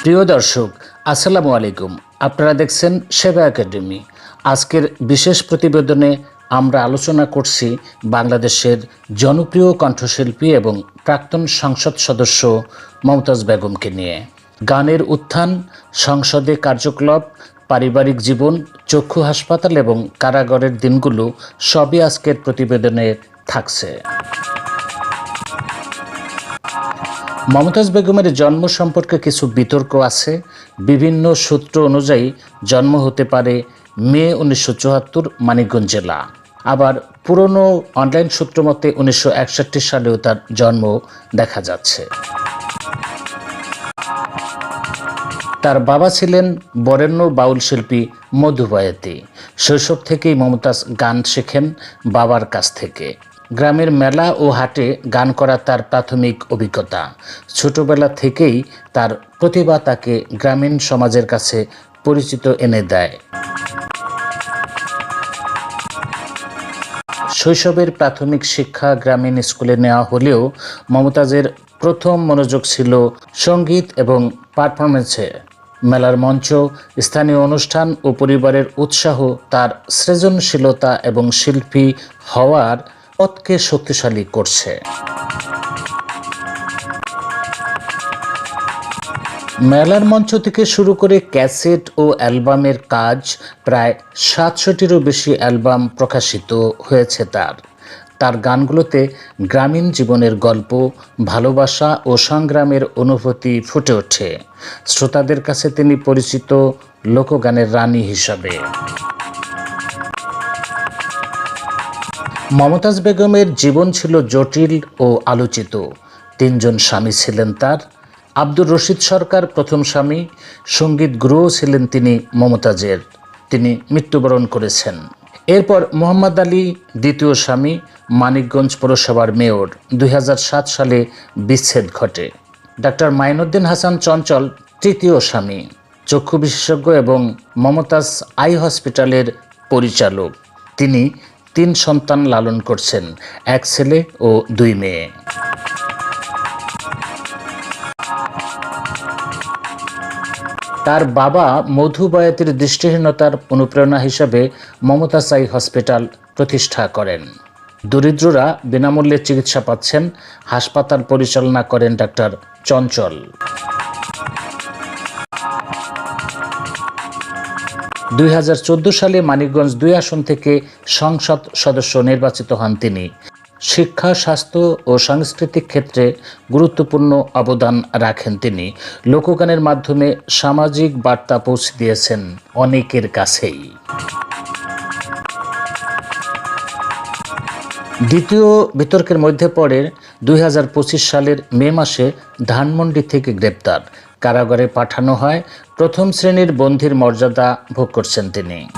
প্রিয় দর্শক, আসসালামু আলাইকুম। আপনারা দেখছেন সেবা একাডেমি। আজকের বিশেষ প্রতিবেদনে আমরা আলোচনা করছি বাংলাদেশের জনপ্রিয় কণ্ঠশিল্পী এবং প্রাক্তন সংসদ সদস্য মমতাজ বেগমকে নিয়ে। গানের উত্থান, সংসদে কার্যকলাপ, পারিবারিক জীবন, চক্ষু হাসপাতাল এবং কারাগারের দিনগুলো সবই আজকের প্রতিবেদনে থাকছে। মমতাজ বেগমের জন্ম সম্পর্কে কিছু বিতর্ক আছে। বিভিন্ন সূত্র অনুযায়ী জন্ম হতে পারে মে উনিশশো চুয়াত্তর, মানিকগঞ্জ জেলা। আবার পুরনো অনলাইন সূত্র মতে উনিশশো একষট্টি সালেও তার জন্ম দেখা যাচ্ছে। তার বাবা ছিলেন বরেণ্য বাউল শিল্পী মধুবায়তী। শৈশব থেকেই মমতাজ গান শেখেন বাবার কাছ থেকে। গ্রামের মেলা ও হাটে গান করা তার প্রাথমিক অভিজ্ঞতা। ছোটবেলা থেকেই তার প্রতিভা তাকে গ্রামীণ সমাজের কাছে পরিচিত এনে দেয়। শৈশবের প্রাথমিক শিক্ষা গ্রামীণ স্কুলে নেওয়া হলেও মমতাজের প্রথম মনোযোগ ছিল সংগীত এবং পারফরমেন্সে মেলার মঞ্চ, স্থানীয় অনুষ্ঠান ও পরিবারের উৎসাহ তার সৃজনশীলতা এবং শিল্পী হওয়ার পথকে শক্তিশালী করছে। মেলার মঞ্চ থেকে শুরু করে ক্যাসেট ও অ্যালবামের কাজ, প্রায় সাতশোটিরও বেশি অ্যালবাম প্রকাশিত হয়েছে তার। তার গানগুলোতে গ্রামীণ জীবনের গল্প, ভালোবাসা ও সংগ্রামের অনুভূতি ফুটে ওঠে। শ্রোতাদের কাছে তিনি পরিচিত লোকগানের রানী হিসাবে। মমতাজ বেগমের জীবন ছিল জটিল ও আলোচিত। তিনজন স্বামী ছিলেন তার, আব্দুর রশিদ সরকার প্রথম স্বামী, সংগীত গুরুও ছিলেন তিনি মমতাজের। তিনি মৃত্যুবরণ করেছেন। এরপর মোহাম্মদ আলী, দ্বিতীয় স্বামী, মানিকগঞ্জ পৌরসভার মেয়র। দুই হাজার সাত সালে বিচ্ছেদ ঘটে। ডাক্তার মাইনুদ্দিন হাসান চঞ্চল, তৃতীয় স্বামী, চক্ষু বিশেষজ্ঞ এবং মমতাজ আই হসপিটালের পরিচালক। তিনি তিন সন্তান লালন করছেন, এক ছেলে ও দুই মেয়ে। তার বাবা মধু বয়াতির দৃষ্টিহীনতার অনুপ্রেরণা হিসেবে মমতা সাই হসপিটাল প্রতিষ্ঠা করেন। দরিদ্ররা বিনামূল্যে চিকিৎসা পাচ্ছেন, হাসপাতাল পরিচালনা করেন ডাক্তার চঞ্চল। দুই হাজার চোদ্দ সালে মানিকগঞ্জ দুই আসন থেকে সংসদ সদস্য নির্বাচিত হন তিনি। শিক্ষা, স্বাস্থ্য ও সাংস্কৃতিক ক্ষেত্রে গুরুত্বপূর্ণ অবদান রাখেন তিনি। লোকগানের মাধ্যমে সামাজিক বার্তা পৌঁছে দিয়েছেন অনেকের কাছেই। দ্বিতীয় বিতর্কের মধ্যে পড়ে দুই হাজার পঁচিশ সালের মে মাসে ধানমন্ডি থেকে গ্রেপ্তার। কারাগারে পাঠানো হয়। প্রথম শ্রেণির বন্ধির মর্যাদা ভোগ করছেন তিনি।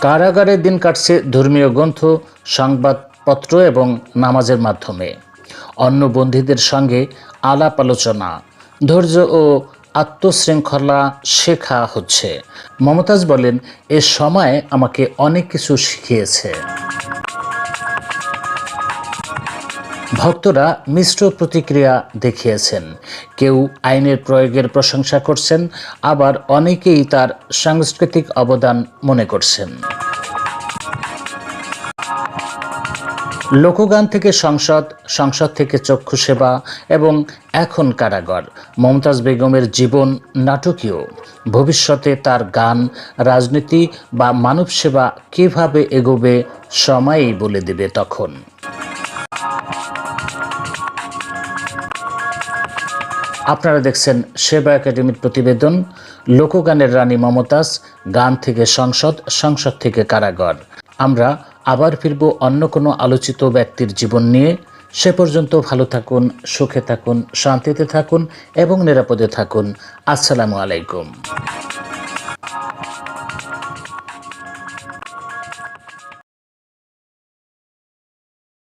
কারাগারে দিন কাটছে ধর্মীয় গ্রন্থ, সংবাদপত্র এবং নামাজের মাধ্যমে। অন্য বন্দীদের সঙ্গে আলাপ আলোচনা, ধৈর্য ও আত্মশৃঙ্খলা শেখা হচ্ছে। মমতাজ বলেন, এ সময় আমাকে অনেক কিছু শিখিয়েছে। ভক্তরা মিশ্র প্রতিক্রিয়া দেখিয়েছেন। কেউ আইনের প্রয়োগের প্রশংসা করছেন, আবার অনেকেই তার সাংস্কৃতিক অবদান মনে করছেন। লোকগান থেকে সংসদ সংসদ থেকে চক্ষু সেবা এবং এখন কারাগর। মমতাজ বেগমের জীবন নাটকীয়। ভবিষ্যতে তার গান, রাজনীতি বা মানব সেবা কীভাবে এগোবে, সময়ই বলে দেবে তখন। আপনারা দেখছেন সেবা একাডেমির প্রতিবেদন। লোকগানের রানী মমতাজ, গান থেকে সংসদ সংসদ থেকে কারাগর। আমরা আবার ফিরব অন্য কোনো আলোচিত ব্যক্তির জীবন নিয়ে। সে পর্যন্ত ভালো থাকুন, সুখে থাকুন, শান্তিতে থাকুন এবং নিরাপদে থাকুন। আসসালামু আলাইকুম।